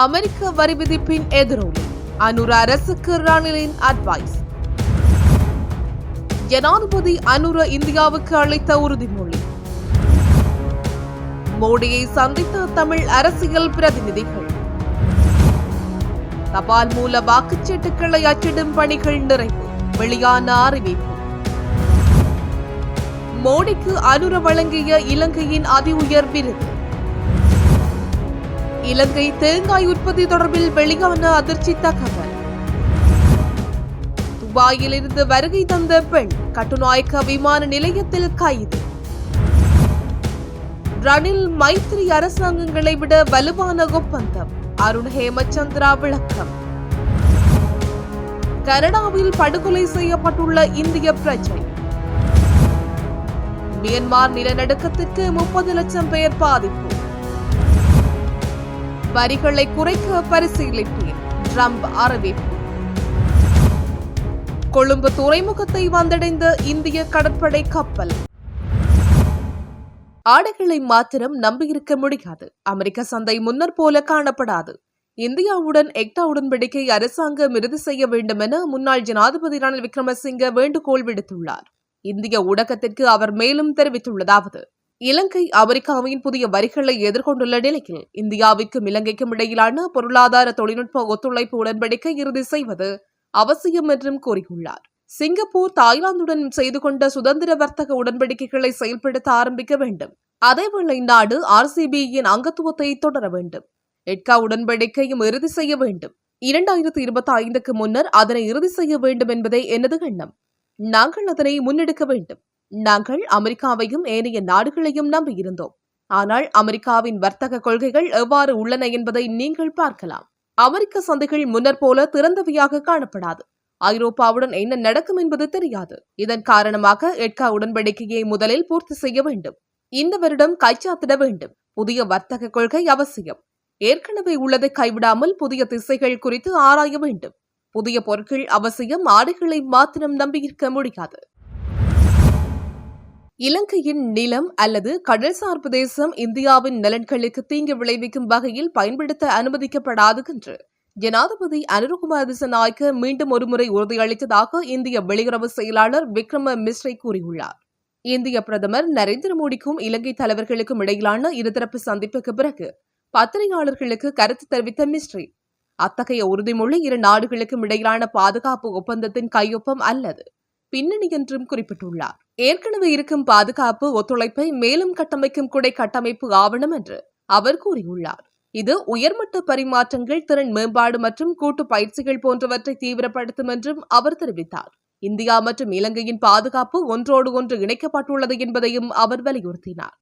அமெரிக்க வரி விதிப்பின் எதிரொலி. அனுர அரசுக்கு ரணிலின் அட்வைஸ் ஜனாதிபதி அனுர இந்தியாவுக்கு அளித்த உறுதிமொழி. மோடியை சந்தித்த தமிழ் அரசியல் பிரதிநிதிகள். தபால் மூல வாக்குச்சீட்டுகளை அச்சிடும் பணிகள் நிறைவு. வெளியான அறிவிப்பு. மோடிக்கு அனுர வழங்கிய இலங்கையின் அதி உயர் விருது. இலங்கை தேங்காய் உற்பத்தி தொடர்பில் வெளியான அதிர்ச்சி தகவல். துபாயில் இருந்து வருகை தந்த பெண் கட்டுநாயக்க விமான நிலையத்தில் கைது. ரணில் மைத்ரி அரசாங்கங்களை விட வலுவான ஒப்பந்தம். அருண் ஹேமச்சந்திரா விளக்கம். கனடாவில் படுகொலை செய்யப்பட்டுள்ள இந்திய பிரஜை. மியன்மார் நிலநடுக்கத்திற்கு முப்பது லட்சம் பேர் பாதிப்பு. வரிகளை குறைக்க பரிசீலிப்பேன். ட்ரம்ப் அறிவிப்பு. கொழும்பு துறைமுகத்தை வந்தடைந்த இந்திய கடற்படை கப்பல். ஆடைகளை மாத்திரம் நம்பியிருக்க முடியாது. அமெரிக்க சந்தை முன்னர் போல காணப்படாது. இந்தியாவுடன் எக்டா உடன்படிக்கை அரசாங்கம் இறுதி செய்ய வேண்டும் என முன்னாள் ஜனாதிபதி ரணில் விக்ரமசிங்க வேண்டுகோள் விடுத்துள்ளார். இந்திய ஊடகத்திற்கு அவர் மேலும் தெரிவித்துள்ளதாவது இலங்கை அமெரிக்காவின் புதிய வரிகளை எதிர்கொண்டுள்ள நிலையில் இந்தியாவிற்கும் இலங்கைக்கும் இடையிலான பொருளாதார தொழில்நுட்ப ஒத்துழைப்பு உடன்படிக்கை இறுதி செய்வது அவசியம் என்றும் கூறியுள்ளார். சிங்கப்பூர் தாய்லாந்துடன் செய்து கொண்ட சுதந்திர வர்த்தக உடன்படிக்கைகளை செயல்படுத்த ஆரம்பிக்க வேண்டும். அதேவேளை நாடு ஆர்சிபியின் அங்கத்துவத்தை தொடர வேண்டும். எட்கா உடன்படிக்கையும் இறுதி செய்ய வேண்டும். இரண்டாயிரத்தி இருபத்தி ஐந்துக்கு முன்னர் அதனை இறுதி செய்ய வேண்டும் என்பதே எனது எண்ணம். நாங்கள் அதனை முன்னெடுக்க வேண்டும். நாங்கள் அமெரிக்காவையும் ஏனைய நாடுகளையும் நம்பியிருந்தோம் ஆனால் அமெரிக்காவின் வர்த்தக கொள்கைகள் எவ்வாறு உள்ளன என்பதை நீங்கள் பார்க்கலாம். அமெரிக்க சந்தைகள் முன்னர் போல திறந்தவையாக காணப்படாது. ஐரோப்பாவுடன் என்ன நடக்கும் என்பது தெரியாது. இதன் காரணமாக எட்கா உடன்படிக்கையை முதலில் பூர்த்தி செய்ய வேண்டும். இந்த வருடம் கைச்சாத்திட வேண்டும். புதிய வர்த்தக கொள்கை அவசியம். ஏற்கனவே உள்ளதை கைவிடாமல் புதிய திசைகள் குறித்து ஆராய வேண்டும். புதிய பொருட்கள் அவசியம் ஆடைகளை மாத்திரம் நம்பியிருக்க முடியாது. இலங்கையின் நிலம் அல்லது கடல்சார் பிரதேசம் இந்தியாவின் நலன்களுக்கு தீங்கு விளைவிக்கும் வகையில் பயன்படுத்த அனுமதிக்கப்படாது என்று ஜனாதிபதி அனுரகுமார் திசநாயக்க மீண்டும் ஒருமுறை உறுதியளித்ததாக இந்திய வெளியுறவு செயலாளர் விக்ரம மிஸ்ரை கூறியுள்ளார். இந்திய பிரதமர் நரேந்திர மோடிக்கும் இலங்கை தலைவர்களுக்கும் இடையிலான இருதரப்பு சந்திப்புக்கு பிறகு பத்திரிகையாளர்களுக்கு கருத்து தெரிவித்த மிஸ்ரி அத்தகைய உறுதிமொழி இரு நாடுகளுக்கும் இடையிலான பாதுகாப்பு ஒப்பந்தத்தின் கையொப்பம் அல்லது பின்னணி என்றும் குறிப்பிட்டுள்ளார். ஏற்கனவே இருக்கும் பாதுகாப்பு ஒத்துழைப்பை மேலும் கட்டமைக்கும் குடை கட்டமைப்பு ஆவணம் என்று அவர் கூறியுள்ளார். இது உயர்மட்ட பரிமாற்றங்கள் திறன் மேம்பாடு மற்றும் கூட்டு பயிற்சிகள் போன்றவற்றை தீவிரப்படுத்தும் என்றும் அவர் தெரிவித்தார். இந்தியா மற்றும் இலங்கையின் பாதுகாப்பு ஒன்றோடு ஒன்று இணைக்கப்பட்டுள்ளது என்பதையும் அவர் வலியுறுத்தினார்.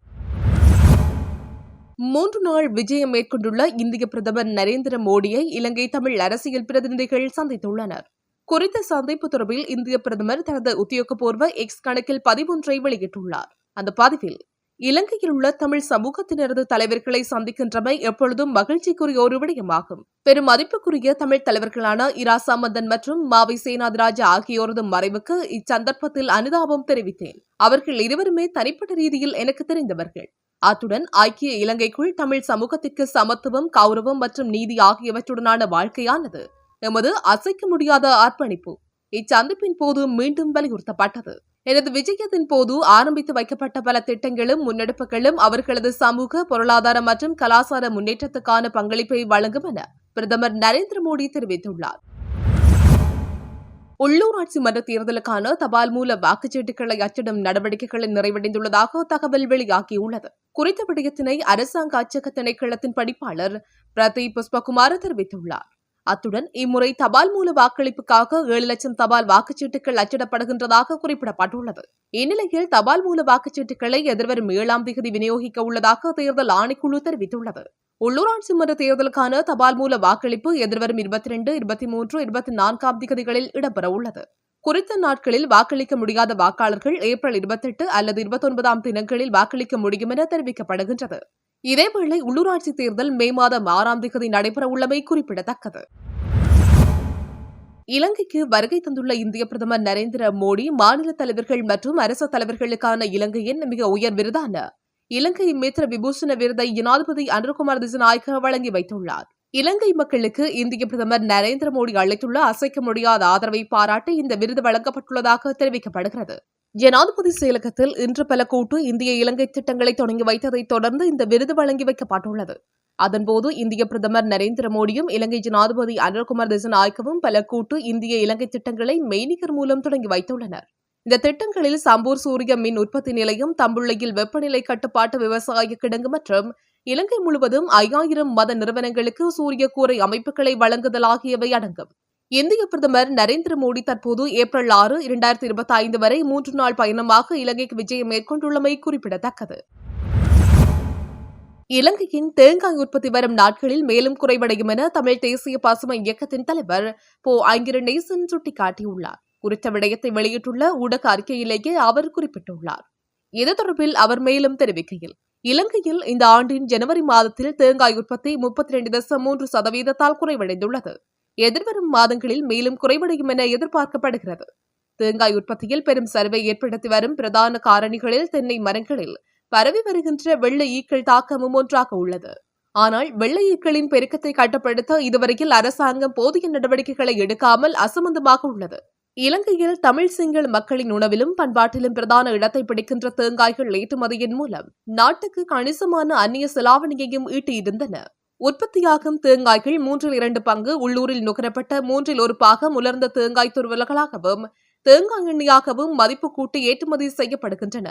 மூன்று நாள் விஜயம் மேற்கொண்டுள்ள இந்திய பிரதமர் நரேந்திர மோடியை இலங்கை தமிழ் அரசியல் பிரதிநிதிகள் சந்தித்துள்ளனர். குறித்த சந்திப்பு தொடர்பில் இந்திய பிரதமர் தனது உத்தியோகபூர்வ எக்ஸ் கணக்கில் பதிவொன்றை வெளியிட்டுள்ளார். அந்த பதிவில் இலங்கையில் உள்ள தமிழ் சமூகத்தினரது தலைவர்களை சந்திக்கின்றமை எப்பொழுதும் மகிழ்ச்சிக்குரிய ஒரு விடயமாகும். பெரும் மதிப்புக்குரிய தமிழ் தலைவர்களான இரா சாமந்தன் மற்றும் மாவை சேனாதிராஜா ஆகியோரது மறைவுக்கு இச்சந்தர்ப்பத்தில் அனுதாபம் தெரிவித்தேன். அவர்கள் இருவருமே தனிப்பட்ட ரீதியில் எனக்கு தெரிந்தவர்கள். அத்துடன் ஐக்கிய இலங்கைக்குள் தமிழ் சமூகத்திற்கு சமத்துவம் கௌரவம் மற்றும் நீதி ஆகியவற்றுடனான வாழ்க்கையானது எமது அசைக்க முடியாத அர்ப்பணிப்பு. இச்சந்திப்பின் போது மீண்டும் வலியுறுத்தப்பட்டது. எனது விஜயத்தின் போது ஆரம்பித்து வைக்கப்பட்ட பல திட்டங்களும் முன்னெடுப்புகளும் அவர்களது சமூக பொருளாதார மற்றும் கலாச்சார முன்னேற்றத்துக்கான பங்களிப்பை வழங்கும் என பிரதமர் நரேந்திர மோடி தெரிவித்துள்ளார். உள்ளூராட்சி மன்ற தேர்தலுக்கான தபால் மூல வாக்குச்சீட்டுகளை அச்சிடும் நடவடிக்கைகள் நிறைவடைந்துள்ளதாக தகவல் வெளியாகியுள்ளது. குறித்த விடயத்தினை அரசாங்க அச்சக திணைக்களத்தின் படிப்பாளர் பிரதீப் புஷ்பகுமார் தெரிவித்துள்ளார். அத்துடன் இம்முறை தபால் மூல வாக்களிப்புக்காக ஏழு லட்சம் தபால் வாக்குச்சீட்டுகள் அச்சிடப்படுகின்றதாக குறிப்பிடப்பட்டுள்ளது. இந்நிலையில் தபால் மூல வாக்குச்சீட்டுகளை எதிர்வரும் ஏழாம் தேதி விநியோகிக்க உள்ளதாக தேர்தல் ஆணைக்குழு தெரிவித்துள்ளது. உள்ளூராட்சி மன்ற தேர்தலுக்கான தபால் மூல வாக்களிப்பு எதிர்வரும் இருபத்தி ரெண்டு இருபத்தி மூன்று இருபத்தி நான்காம் தேதிகளில் இடம்பெற உள்ளது குறித்த நாட்களில் வாக்களிக்க முடியாத வாக்காளர்கள் ஏப்ரல் இருபத்தெட்டு அல்லது இருபத்தொன்பதாம் தினங்களில் வாக்களிக்க முடியும் என தெரிவிக்கப்படுகின்றது. இதேவேளை உள்ளூராட்சி தேர்தல் மே மாதம் ஆறாம் தேதி நடைபெறவுள்ளமை குறிப்பிடத்தக்கது. இலங்கைக்கு வருகை தந்துள்ள இந்திய பிரதமர் நரேந்திர மோடி மாநில தலைவர்கள் மற்றும் அரசு தலைவர்களுக்கான இலங்கையின் மிக உயர் விருதான இலங்கை மித்ர விபூஷண விருதை ஜனாதிபதி அனுர்குமார் திசநாயக்க வழங்கி வைத்துள்ளார். இலங்கை மக்களுக்கு இந்திய பிரதமர் நரேந்திர மோடி அளித்துள்ள அசைக்க முடியாத ஆதரவை பாராட்டி இந்த விருது வழங்கப்பட்டுள்ளதாக தெரிவிக்கப்படுகிறது. ஜனாதிபதி செயலகத்தில் இன்று பல கூட்டு இந்திய இலங்கை திட்டங்களை தொடங்கி வைத்ததைத் தொடர்ந்து இந்த விருது வழங்கி வைக்கப்பட்டுள்ளது. அதன்போது இந்திய பிரதமர் நரேந்திர மோடியும் இலங்கை ஜனாதிபதி அனில்குமார் திசநாயக்கவும் பல கூட்டு இந்திய இலங்கை திட்டங்களை மெய்நிகர் மூலம் தொடங்கி வைத்துள்ளனர். இந்த திட்டங்களில் சம்பூர் சூரிய மின் உற்பத்தி நிலையம் தம்புள்ளையில் வெப்பநிலை கட்டுப்பாட்டு விவசாய கிடங்கு மற்றும் இலங்கை முழுவதும் ஐயாயிரம் மத நிறுவனங்களுக்கு சூரிய கூரை அமைப்புகளை வழங்குதல் ஆகியவை அடங்கும். இந்திய பிரதமர் நரேந்திர மோடி தற்போது ஏப்ரல் ஆறு இரண்டாயிரத்தி இருபத்தி ஐந்து வரை மூன்று நாள் பயணமாக இலங்கைக்கு விஜயம் மேற்கொண்டுள்ளமை குறிப்பிடத்தக்கது. இலங்கையின் தேங்காய் உற்பத்தி வரும் நாட்களில் மேலும் குறைவடையும் என தமிழ் தேசிய பசுமை இயக்கத்தின் தலைவர் போ. ஐங்கிரநேசன் சுட்டிக்காட்டியுள்ளார். குறித்த விடயத்தை வெளியிட்டுள்ள ஊடக அறிக்கையிலேயே அவர் குறிப்பிட்டுள்ளார். இது தொடர்பில் அவர் மேலும் தெரிவிக்கையில் இலங்கையில் இந்த ஆண்டின் ஜனவரி மாதத்தில் தேங்காய் உற்பத்தி முப்பத்தி ரெண்டு தசம் மூன்று சதவீதத்தால் குறைவடைந்துள்ளது. எதிர்வரும் மாதங்களில் மேலும் குறைவடையும் என எதிர்பார்க்கப்படுகிறது. தேங்காய் உற்பத்தியில் பெரும் சரிவை ஏற்படுத்தி வரும் பிரதான காரணிகளில் தென்னை மரங்களில் பரவி வருகின்ற வெள்ளை ஈக்கள் தாக்கமும் ஒன்றாக உள்ளது. ஆனால் வெள்ளை ஈக்களின் பெருக்கத்தை கட்டுப்படுத்த இதுவரையில் அரசாங்கம் போதிய நடவடிக்கைகளை எடுக்காமல் அசம்பந்தமாக உள்ளது. இலங்கையில் தமிழ் சிங்கள மக்களின் உணவிலும் பண்பாட்டிலும் பிரதான இடத்தை பிடிக்கின்ற தேங்காய்கள் ஏற்றுமதியின் மூலம் நாட்டுக்கு கணிசமான அந்நிய செலாவணியையும் ஈட்டியிருந்தன. உற்பத்தியாகும் தேங்காய்கள் மூன்றில் இரண்டு பங்கு உள்ளூரில் நுகரப்பட்ட மூன்றில் ஒரு பாகம் உலர்ந்த தேங்காய் துருவல்களாகவும் தேங்காய் எண்ணெயாகவும் மதிப்பு கூட்டி ஏற்றுமதி செய்யப்படுகின்றன.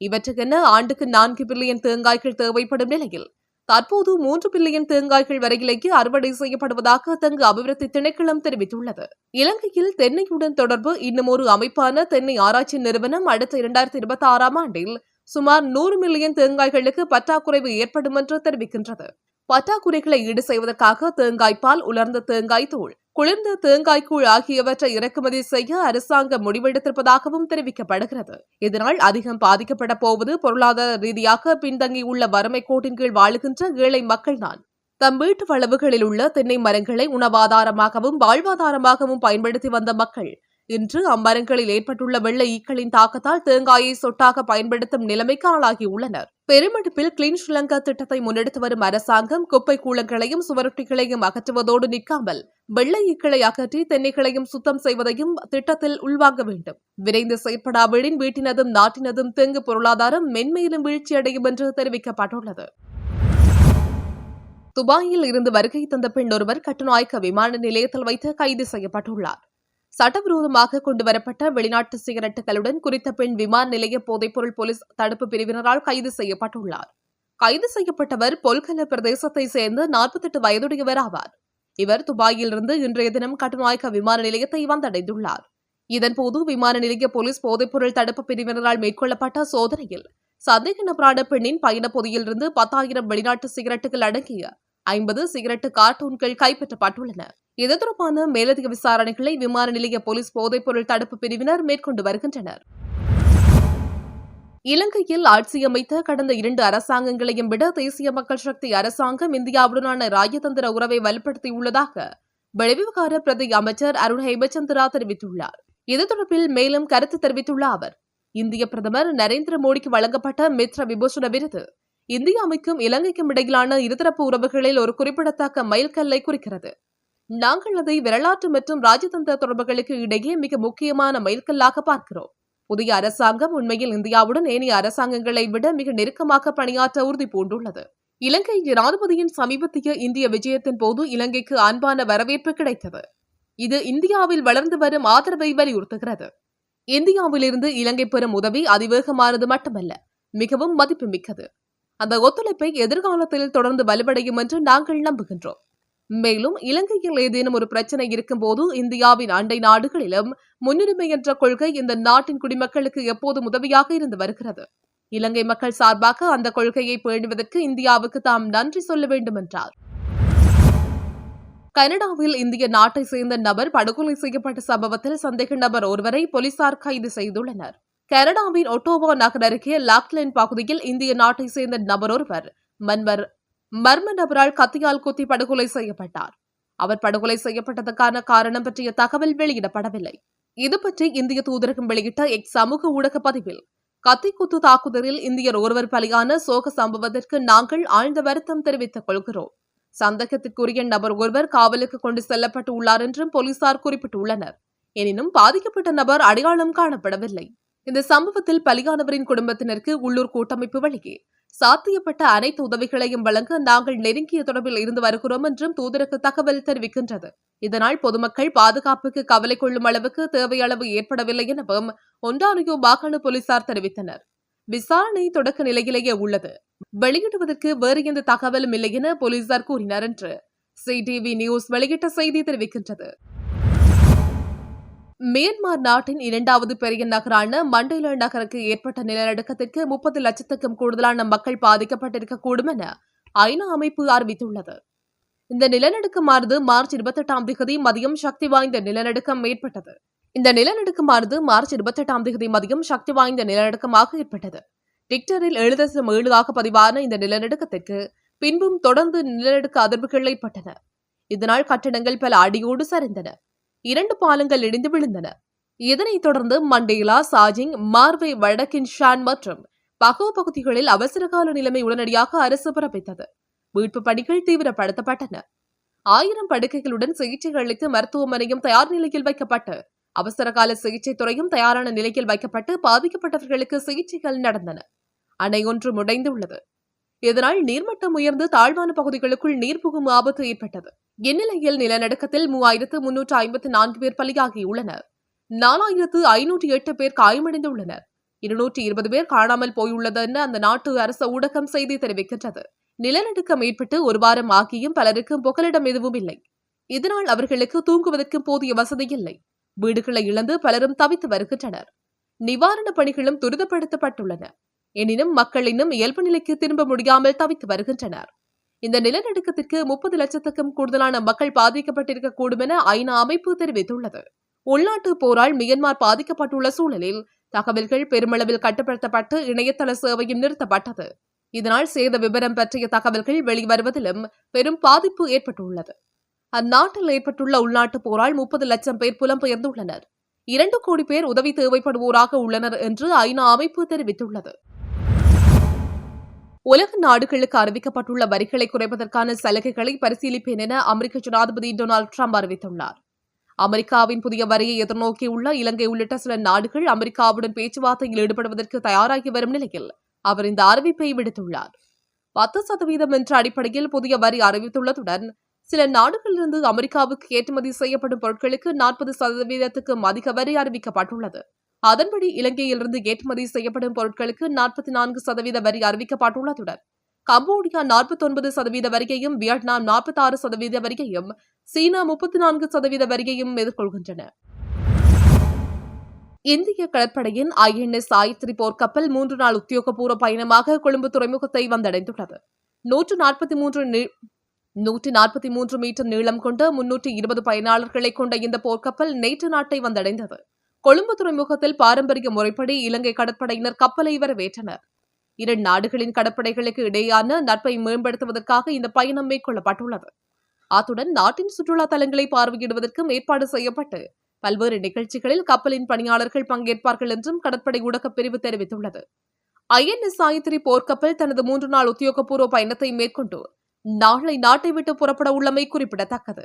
இவற்றுக்கென ஆண்டுக்கு நான்கு பில்லியன் தேங்காய்கள் தேவைப்படும் நிலையில் தற்போது மூன்று பில்லியன் தேங்காய்கள் வரையிலேயே அறுவடை செய்யப்படுவதாக தங்கு அபிவிருத்தி திணைக்களம் தெரிவித்துள்ளது. இலங்கையில் தென்னையுடன் தொடர்பு இன்னும் ஒரு அமைப்பான தென்னை ஆராய்ச்சி நிறுவனம் அடுத்த இரண்டாயிரத்தி இருபத்தி ஆறாம் ஆண்டில் சுமார் நூறு மில்லியன் தேங்காய்களுக்கு பற்றாக்குறைவு ஏற்படும் என்று தெரிவிக்கின்றது. பற்றாக்குறைகளை ஈடு செய்வதற்காக தேங்காய் பால் உலர்ந்த தேங்காய் தூள் குளிர்ந்த தேங்காய்க்கூழ் ஆகியவற்றை இறக்குமதி செய்ய அரசாங்கம் முடிவெடுத்திருப்பதாகவும் தெரிவிக்கப்படுகிறது. இதனால் அதிகம் பாதிக்கப்பட போவது பொருளாதார ரீதியாக பின்தங்கியுள்ள வறுமை கோட்டின் கீழ் வாழுகின்ற ஏழை மக்கள்தான் தம் வீட்டு வளவுகளில் உள்ள தென்னை மரங்களை உணவாதாரமாகவும் வாழ்வாதாரமாகவும் பயன்படுத்தி வந்த மக்கள் இன்று அம்மரங்களில் ஏற்பட்டுள்ள வெள்ள ஈக்களின் தாக்கத்தால் தேங்காயை சொட்டாக பயன்படுத்தும் நிலைமைக்கு ஆளாகியுள்ளனர். பெருமடுப்பில் கிளீன் ஸ்ரீலங்கா திட்டத்தை முன்னெடுத்து வரும் அரசாங்கம் குப்பை கூலங்களையும் சுவரொட்டிகளையும் அகற்றுவதோடு நிற்காமல் வெள்ளை ஈக்களை அகற்றி தென்னைகளையும் சுத்தம் செய்வதையும் திட்டத்தில் உள்வாங்க வேண்டும். விரைந்து செயற்படாவிடின் வீட்டினதும் நாட்டினதும் தெங்கு பொருளாதாரம் மென்மேலும் வீழ்ச்சியடையும் என்று தெரிவிக்கப்பட்டுள்ளது. துபாயில் இருந்து வருகை தந்த பெண் ஒருவர் கட்டுநாயக்க விமான நிலையத்தில் வைத்து கைது செய்யப்பட்டுள்ளார். சட்டவிரோதமாக கொண்டுவரப்பட்ட வெளிநாட்டு சிகரெட்டுகளுடன் குறித்த பெண் விமான நிலைய போதைப்பொருள் போலீஸ் தடுப்பு பிரிவினரால் கைது செய்யப்பட்டுள்ளார். கைது செய்யப்பட்டவர் பொல்கல பிரதேசத்தை சேர்ந்த நாற்பத்தெட்டு வயதுடையவர் ஆவார். இவர் துபாயிலிருந்து இன்றைய தினம் கட்டுநாயக்க விமான நிலையத்தை வந்தடைந்துள்ளார். இதன்போது விமான நிலைய போலீஸ் போதைப்பொருள் தடுப்பு பிரிவினரால் மேற்கொள்ளப்பட்ட சோதனையில் சந்தேக நபரான பெண்ணின் பயண பொதியிலிருந்து பத்தாயிரம் வெளிநாட்டு சிகரெட்டுகள் அடங்கிய ஐம்பது சிகரெட்டு கார்ட்டூன்கள் கைப்பற்றப்பட்டுள்ளன. இது தொடர்பான மேலதிக விசாரணைகளை விமான நிலைய போலீஸ் போதைப்பொருள் தடுப்பு பிரிவினர் மேற்கொண்டு வருகின்றனர். இலங்கையில் ஆட்சி அமைத்த கடந்த இரண்டு அரசாங்கங்களையும் விட தேசிய மக்கள் சக்தி அரசாங்கம் இந்தியாவுடனான ராஜதந்திர உறவை வலுப்படுத்தியுள்ளதாக வெளிவிவகார பிரதி அமைச்சர் அருண் ஹேமச்சந்திரா தெரிவித்துள்ளார். இது தொடர்பில் மேலும் கருத்து தெரிவித்துள்ள அவர் இந்திய பிரதமர் நரேந்திர மோடிக்கு வழங்கப்பட்ட மித்ர விபூஷண விருது இந்தியாவுக்கும் இலங்கைக்கும் இடையிலான இருதரப்பு உறவுகளில் ஒரு குறிப்பிடத்தக்க மைல்கல்லை குறிக்கிறது. நாங்கள் அதை வரலாற்று மற்றும் ராஜதந்திர தொடர்புகளுக்கு இடையே மிக முக்கியமான மைல்கல்லாக பார்க்கிறோம். புதிய அரசாங்கம் உண்மையில் இந்தியாவுடன் ஏனைய அரசாங்கங்களை விட மிக நெருக்கமாக பணியாற்ற உறுதி பூண்டுள்ளது. இலங்கை ஜனாதிபதியின் சமீபத்திய இந்திய விஜயத்தின் போது இலங்கைக்கு அன்பான வரவேற்பு கிடைத்தது. இது இந்தியாவில் வளர்ந்து வரும் ஆதரவை வலியுறுத்துகிறது. இந்தியாவிலிருந்து இலங்கை பெறும் உதவி அதிவேகமானது மட்டுமல்ல மிகவும் மதிப்புமிக்கது. அந்த ஒத்துழைப்பை எதிர்காலத்தில் தொடர்ந்து வலுவடையும் என்று நாங்கள் நம்புகின்றோம். மேலும் இலங்கையில் ஏதேனும் ஒரு பிரச்சனை இருக்கும்போது இந்தியாவின் அண்டை நாடுகளிலும் முன்னுரிமை என்ற கொள்கை இந்த நாட்டின் குடிமக்களுக்கு எப்போதும் உதவியாக இருந்து வருகிறது? இலங்கை மக்கள் சார்பாக அந்த கொள்கையை பேணுவதற்கு இந்தியாவுக்கு தாம் நன்றி சொல்ல வேண்டும் என்றார் கனடாவில் இந்திய நாட்டை சேர்ந்த நபர் படுகொலை செய்யப்பட்ட சம்பவத்தில் சந்தேக நபர் ஒருவரை போலீசார் கைது செய்துள்ளனர். கனடாவின் ஒட்டோவா நகர் அருகே லாக்லைன் பகுதியில் இந்திய நாட்டை சேர்ந்த நபர் ஒருவர் மன்மர் மர்ம நபரால் கத்தியால் குத்தி படுகொலை செய்யப்பட்டார். அவர் படுகொலை செய்யப்பட்டதற்கான காரணம் பற்றிய தகவல் வெளியிடப்படவில்லை. இது பற்றி இந்திய தூதரகம் வெளியிட்ட எக் சமூக ஊடக பதிவில் கத்தி குத்து தாக்குதலில் இந்தியர் ஒருவர் பலியான சோக சம்பவத்திற்கு நாங்கள் ஆழ்ந்த வருத்தம் தெரிவித்துக் கொள்கிறோம். சந்தேகத்திற்குரிய நபர் ஒருவர் காவலுக்கு கொண்டு செல்லப்பட்டு உள்ளார் என்றும் போலீசார் குறிப்பிட்டுள்ளனர். எனினும் பாதிக்கப்பட்ட நபர் அடையாளம் காணப்படவில்லை. இந்த சம்பவத்தில் பலியானவரின் குடும்பத்தினருக்கு உள்ளூர் கூட்டமைப்பு வழியே சாத்தியப்பட்ட அனைத்து உதவிகளையும் வழங்க நாங்கள் நெருங்கிய தொடர்பில் இருந்து வருகிறோம் என்றும் தூதருக்கு தகவல் தெரிவிக்கின்றது. இதனால் பொதுமக்கள் பாதுகாப்புக்கு கவலை கொள்ளும் அளவுக்கு தேவையளவு ஏற்படவில்லை எனவும் ஒன்றாரியோ மாகாண போலீசார் தெரிவித்தனர். விசாரணை தொடக்க நிலையிலேயே உள்ளது. வெளியிடுவதற்கு வேறு எந்த தகவலும் இல்லை என போலீசார் கூறினர் என்று சிடிவி நியூஸ் வெளியிட்ட செய்தி தெரிவிக்கின்றது. மியான்மர் நாட்டின் இரண்டாவது பெரிய நகரான மண்டேல நகருக்கு ஏற்பட்ட நிலநடுக்கத்திற்கு முப்பது லட்சத்துக்கும் கூடுதலான மக்கள் பாதிக்கப்பட்டிருக்கக்கூடும் என ஐநா அமைப்பு அறிவித்துள்ளது. இந்த நிலநடுக்கமானது மார்ச் இருபத்தெட்டாம் திகதி மதியம் சக்தி வாய்ந்த நிலநடுக்கம் ஏற்பட்டது. இந்த நிலநடுக்கமானது மார்ச் இருபத்தெட்டாம் திகதி மதியம் சக்தி வாய்ந்த நிலநடுக்கமாக ஏற்பட்டது. டிக்டரில் எழுத தசம் ஏழுதாக பதிவான இந்த நிலநடுக்கத்திற்கு பின்பும் தொடர்ந்து நிலநடுக்க அதிர்வுகள் ஏற்பட்டன. இதனால் கட்டடங்கள் பல அடியோடு சரிந்தன. இரண்டு பாலங்கள் இடிந்து விழுந்தன. இதனைத் தொடர்ந்து மண்டேலா சாஜிங் மார்வே வடக்கின் ஷான் மற்றும் பகோ பகுதிகளில் அவசரகால நிலைமை உடனடியாக அரசு பிறப்பித்தது. மீட்பு பணிகள் தீவிரப்படுத்தப்பட்டன. ஆயிரம் படுக்கைகளுடன் சிகிச்சை அளித்து மருத்துவமனையும் தயார் நிலையில் வைக்கப்பட்டு அவசரகால சிகிச்சை துறையும் தயாரான நிலையில் வைக்கப்பட்டு பாதிக்கப்பட்டவர்களுக்கு சிகிச்சைகள் நடந்தன. அணை ஒன்று முடைந்துள்ளது. இதனால் நீர்மட்டம் உயர்ந்து தாழ்வான பகுதிகளுக்குள் நீர் புகும் ஆபத்து ஏற்பட்டது. இந்நிலையில் நிலநடுக்கத்தில் மூவாயிரத்து முன்னூற்று ஐம்பத்தி நான்கு பேர் பலியாகியுள்ளனர். நாலாயிரத்து ஐநூற்றி எட்டு பேர் காயமடைந்துள்ளனர். இருநூற்றி இருபது பேர் காணாமல் போயுள்ளது என அந்த நாட்டு அரசு ஊடகம் செய்தி தெரிவிக்கின்றது. நிலநடுக்கம் ஏற்பட்டு ஒரு வாரம் ஆகியும் பலருக்கும் புகலிடம் எதுவும் இல்லை. இதனால் அவர்களுக்கு தூங்குவதற்கும் போதிய வசதி இல்லை. வீடுகளை இழந்து பலரும் தவித்து வருகின்றனர். நிவாரணப் பணிகளும் துரிதப்படுத்தப்பட்டுள்ளன. எனினும் மக்கள் இன்னும் இயல்பு நிலைக்கு திரும்ப முடியாமல் தவித்து வருகின்றனர். இந்த நிலநடுக்கத்திற்கு முப்பது லட்சத்துக்கும் கூடுதலான மக்கள் பாதிக்கப்பட்டிருக்கக்கூடும் என ஐநா அமைப்பு தெரிவித்துள்ளது. உள்நாட்டு போரால் மியன்மார் பாதிக்கப்பட்டுள்ள சூழலில் தகவல்கள் பெருமளவில் கட்டுப்படுத்தப்பட்டு இணையதள சேவையும் நிறுத்தப்பட்டது. இதனால் சேத விவரம் பற்றிய தகவல்கள் வெளிவருவதிலும் பெரும் பாதிப்பு ஏற்பட்டுள்ளது. அந்நாட்டில் ஏற்பட்டுள்ள உள்நாட்டு போரால் முப்பது லட்சம் பேர் புலம்பெயர்ந்துள்ளனர். இரண்டு கோடி பேர் உதவி தேவைப்படுவோராக உள்ளனர் என்று ஐநா அமைப்பு தெரிவித்துள்ளது. உலக நாடுகளுக்கு அறிவிக்கப்பட்டுள்ள வரிகளை குறைப்பதற்கான சலுகைகளை பரிசீலிப்பேன் என அமெரிக்க ஜனாதிபதி டொனால்டு ட்ரம்ப் அறிவித்துள்ளார். அமெரிக்காவின் புதிய வரியை எதிர்நோக்கியுள்ள இலங்கை உள்ளிட்ட சில நாடுகள் அமெரிக்காவுடன் பேச்சுவார்த்தையில் ஈடுபடுவதற்கு தயாராகி வரும் நிலையில் அவர் இந்த அறிவிப்பை விடுத்துள்ளார். பத்து சதவீதம் என்ற அடிப்படையில் புதிய வரி அறிவித்துள்ளதுடன் சில நாடுகளிலிருந்து அமெரிக்காவுக்கு ஏற்றுமதி செய்யப்படும் பொருட்களுக்கு நாற்பது சதவீதத்துக்கும் அதிக வரி அறிவிக்கப்பட்டுள்ளது. அதன்படி இலங்கையிலிருந்து ஏற்றுமதி செய்யப்படும் பொருட்களுக்கு நாற்பத்தி நான்கு சதவீத வரி அறிவிக்கப்பட்டுள்ளதுடன் கம்போடியா நாற்பத்தொன்பது சதவீத வரியையும் வியட்நாம் நாற்பத்தி ஆறு சதவீத வரியையும் சீனா முப்பத்தி நான்கு சதவீத வரியையும் எதிர்கொள்கின்றன. இந்திய கடற்படையின் ஐஎன்எஸ் சாயத்ரி போர்க்கப்பல் மூன்று நாள் உத்தியோகபூர்வ பயணமாக கொழும்பு துறைமுகத்தை வந்தடைந்துள்ளது. நூற்று நாற்பத்தி மூன்று நூற்றி நாற்பத்தி மூன்று மீட்டர் நீளம் கொண்ட முன்னூற்றி இருபது பயனாளர்களை கொண்ட இந்த போர்க்கப்பல் நேற்று நாட்டை வந்தடைந்தது. கொழும்பு துறைமுகத்தில் பாரம்பரிய முறைப்படி இலங்கை கடற்படையினர் கப்பலை வரவேற்றனர் இரு நாடுகளின் கடற்படைகளுக்கு இடையேயான நட்பை மேம்படுத்துவதற்காக இந்த பயணம் மேற்கொள்ளப்பட்டுள்ளது. அத்துடன் நாட்டின் சுற்றுலா தலங்களை பார்வையிடுவதற்கும் ஏற்பாடு செய்யப்பட்டு பல்வேறு நிகழ்ச்சிகளில் கப்பலின் பணியாளர்கள் பங்கேற்பார்கள் என்றும் கடற்படை ஊடகப் பிரிவு தெரிவித்துள்ளது. ஐஎன்எஸ் சாயத்ரி போர்க்கப்பல் தனது மூன்று நாள் உத்தியோகபூர்வ பயணத்தை மேற்கொண்டு நாளை நாட்டை விட்டு புறப்பட உள்ளமை குறிப்பிடத்தக்கது.